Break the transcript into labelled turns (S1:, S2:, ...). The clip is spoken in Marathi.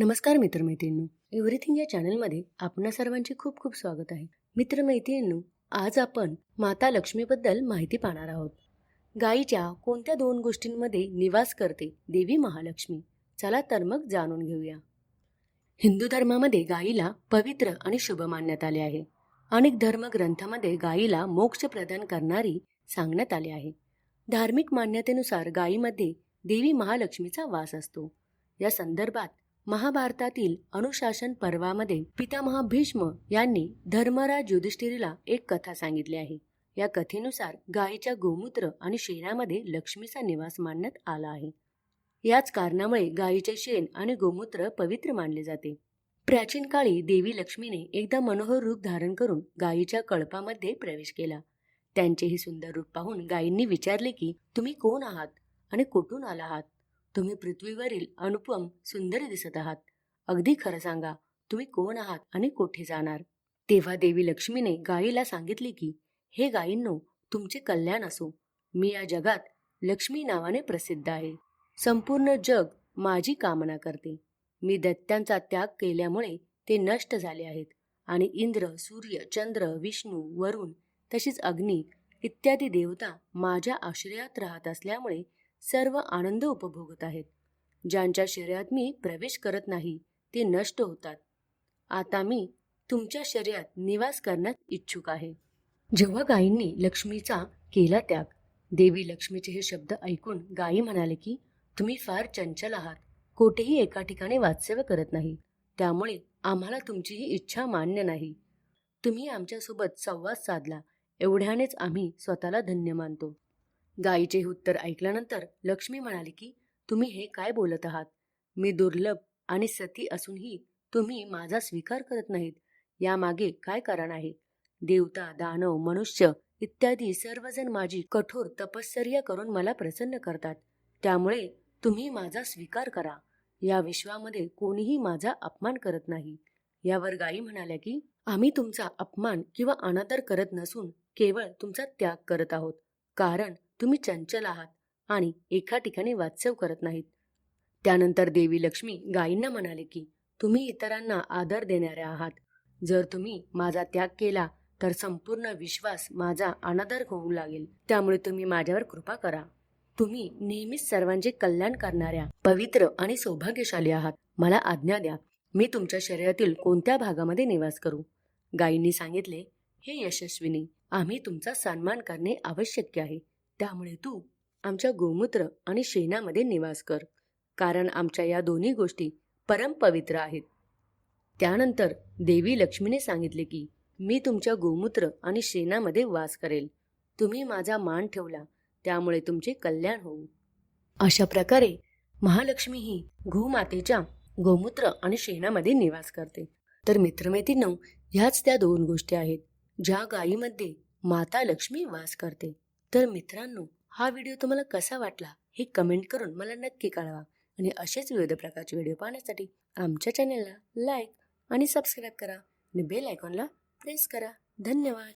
S1: नमस्कार मित्रमैत्रिणींनो. एव्हरीथिंग या चॅनलमध्ये आपणा सर्वांचे खूप खूप स्वागत आहे. मित्रमैत्रिणींनो आज आपण माता लक्ष्मीबद्दल माहिती पाहणार आहोत. गायीच्या कोणत्या दोन गोष्टींमध्ये निवास करते देवी महालक्ष्मी? चला तर मग जाणून घेऊया. हिंदू धर्मामध्ये गायीला पवित्र आणि शुभ मानण्यात आले आहे. अनेक धर्मग्रंथामध्ये गायीला मोक्ष प्रदान करणारी सांगण्यात आले आहे. धार्मिक मान्यतेनुसार गायीमध्ये देवी महालक्ष्मीचा वास असतो. या संदर्भात महाभारतातील अनुशासन पर्वामध्ये पितामहा भीष्म यांनी धर्मराज युधिष्ठिरीला एक कथा सांगितली आहे. या कथेनुसार गायीच्या गोमूत्र आणि शेणामध्ये लक्ष्मीचा निवास मानण्यात आला आहे. याच कारणामुळे गायीचे शेण आणि गोमूत्र पवित्र मानले जाते. प्राचीन काळी देवी लक्ष्मीने एकदा मनोहर रूप धारण करून गायीच्या कळपामध्ये प्रवेश केला. त्यांचे हे सुंदर रूप पाहून गायींनी विचारले की तुम्ही कोण आहात आणि कुठून आला आहात? तुम्ही पृथ्वीवरील अनुपम सुंदर दिसत आहात. अगदी खरं सांगा तुम्ही कोण आहात आणि कोठे जाणार? तेव्हा देवी लक्ष्मीने गायीला सांगितले की हे गायींनो तुमचे कल्याण असो. मी या जगात लक्ष्मी नावाने प्रसिद्ध आहे. संपूर्ण जग माझी कामना करते. मी दैत्यांचा त्याग केल्यामुळे ते नष्ट झाले आहेत आणि इंद्र सूर्य चंद्र विष्णू वरुण तसेच अग्नी इत्यादी देवता माझ्या आश्रयात राहत असल्यामुळे सर्व आनंद उपभोगत आहेत. ज्यांच्या शरीरात मी प्रवेश करत नाही ते नष्ट होतात. आता मी तुमच्या शरीरात निवास करण्यात इच्छुक आहे. जेव्हा गायींनी लक्ष्मीचा केला त्याग देवी लक्ष्मीचे हे शब्द ऐकून गायी म्हणाले की तुम्ही फार चंचल आहात. कोठेही एका ठिकाणी वास्तव्य करत नाही. त्यामुळे आम्हाला तुमची ही इच्छा मान्य नाही. तुम्ही आमच्यासोबत संवाद साधला. एवढ्यानेच आम्ही स्वतःला धन्य मानतो. गायीचे उत्तर ऐकल्यानंतर लक्ष्मी म्हणाली की तुम्ही हे काय बोलत आहात? मी दुर्लभ आणि सती असूनही तुम्ही माझा स्वीकार करत नाहीत. यामागे काय कारण आहे? देवता दानव मनुष्य इत्यादी सर्वजण माझी कठोर तपश्चर्या करून मला प्रसन्न करतात. त्यामुळे तुम्ही माझा स्वीकार करा. या विश्वामध्ये कोणीही माझा अपमान करत नाही. यावर गायी म्हणाल्या की आम्ही तुमचा अपमान किंवा अनादर करत नसून केवळ तुमचा त्याग करत आहोत. कारण तुम्ही चंचल आहात आणि एका ठिकाणी वास्तव करत नाहीत. त्यानंतर देवी लक्ष्मी गायींना म्हणाले की तुम्ही इतरांना आदर देणाऱ्या आहात. जर तुम्ही माझा त्याग केला तर संपूर्ण विश्वास माझा अनादर होऊ लागेल. त्यामुळे तुम्ही माझ्यावर कृपा करा. तुम्ही नेहमीच सर्वांचे कल्याण करणाऱ्या पवित्र आणि सौभाग्यशाली आहात. मला आज्ञा द्या मी तुमच्या शरीरातील कोणत्या भागामध्ये निवास करू? गायींनी सांगितले हे यशस्विनी आम्ही तुमचा सन्मान करणे आवश्यक आहे. त्यामुळे तू आमच्या गोमूत्र आणि शेणामध्ये निवास कर कारण आमच्या या दोन्ही गोष्टी परमपवित्र आहेत. त्यानंतर देवी लक्ष्मीने सांगितले की मी तुमच्या गोमूत्र आणि शेणामध्ये वास करेल. तुम्ही माझा मान ठेवला त्यामुळे तुमचे कल्याण होऊ. अशा प्रकारे महालक्ष्मी ही गोमातेच्या गोमूत्र आणि शेणामध्ये निवास करते. तर मित्रमैत्रिणींनो ह्याच त्या दोन गोष्टी आहेत ज्या गायीमध्ये माता लक्ष्मी वास करते. तर मित्रांनो हा व्हिडिओ तुम्हाला कसा वाटला हे कमेंट करून मला नक्की कळवा आणि असेच विविध प्रकारचे व्हिडिओ पाहण्यासाठी आमच्या चॅनलला लाईक आणि सबस्क्राईब करा आणि बेल आयकॉनला प्रेस करा. धन्यवाद.